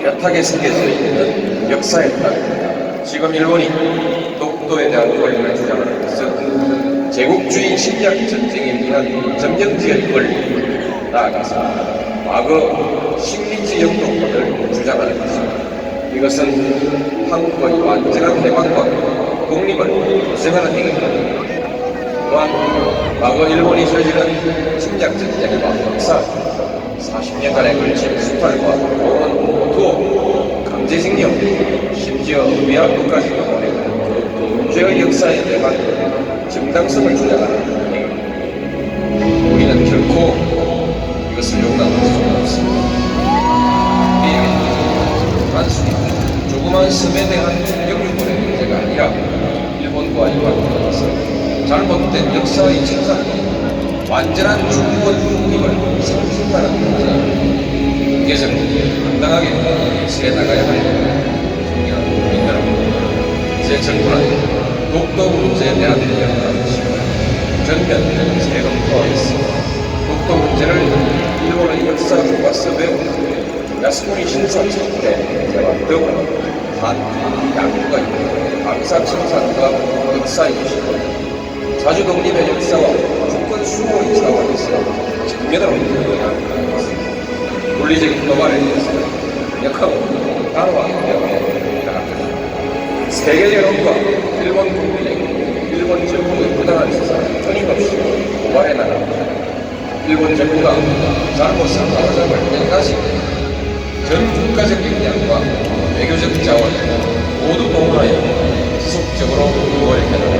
뚜렷하게 새겨져 있는 역사에 따라 지금 일본이 독도에 대한 권리를 주장하는 것은 제국주의 침략 전쟁에 의한 점령지의 권리 나아가서 과거 식민지 영토권을 주장하는 것입니다. 이것은 한국의 완전한 해방과 독립을 보장하는 행위입니다. 또한 과거 일본이 저지른 침략 전쟁과 역사 40년간에 걸친 수탈과 공원, 투어, 강제징용, 심지어 위안부까지 동원해 그 문제의 역사에 대한 정당성을 주장하는. 우리는 결코 이것을 용납할 수 없습니다. 우리에게 단순히 조그만 섬에 대한 영유권의 문제가 아니라 일본과의 관계에서 잘못된 역사의 침상과 완전한 중권 독립을 상징하는 문제 이것을 당당하게 실해 나가야 할 중요한 여러분 제 정부는 독도 문제에 대한 연합을 전면 재검토하겠습니다 독도 문제를 일본의 역사학과 서배우 야스쿠니 신사 책대와 더불어 한 양국가 있는 방사청산과 역사의 것이고 자주 독립의 역사와 주권 수호의 차원에서 정면으로 인정하겠습니다. 물리적인 도발에 대해서 역하고 강화하기 때문에 세계 여론과 일본 국민에게 일본 정부의 부당한 수사를 끊임없이 고발해 나갑니다. 일본 정부가 잘못을 바로잡을 때까지 전 국가적 역량과 외교적 자원을 모두 동원하여 지속적으로 노력해 나갑니다.